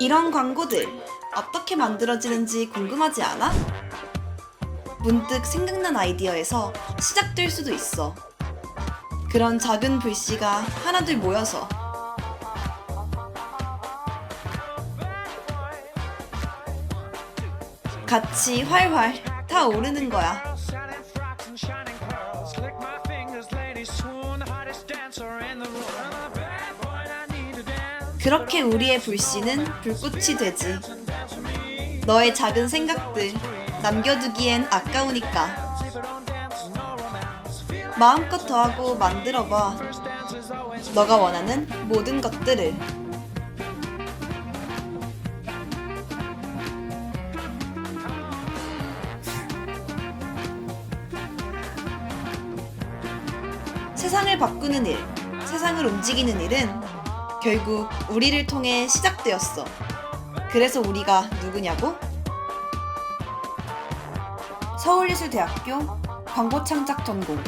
이런 광고들 어떻게 만들어지는지 궁금하지 않아? 문득 생각난 아이디어에서 시작될 수도 있어. 그런 작은 불씨가 하나둘 모여서 같이 활활 타오르는 거야. 그렇게 우리의 불씨는 불꽃이 되지. 너의 작은 생각들 남겨두기엔 아까우니까. 마음껏 더하고 만들어봐. 너가 원하는 모든 것들을. 세상을 바꾸는 일, 세상을 움직이는 일은 결국 우리를 통해 시작되었어. 그래서 우리가 누구냐고? 서울예술대학교 광고창작 전공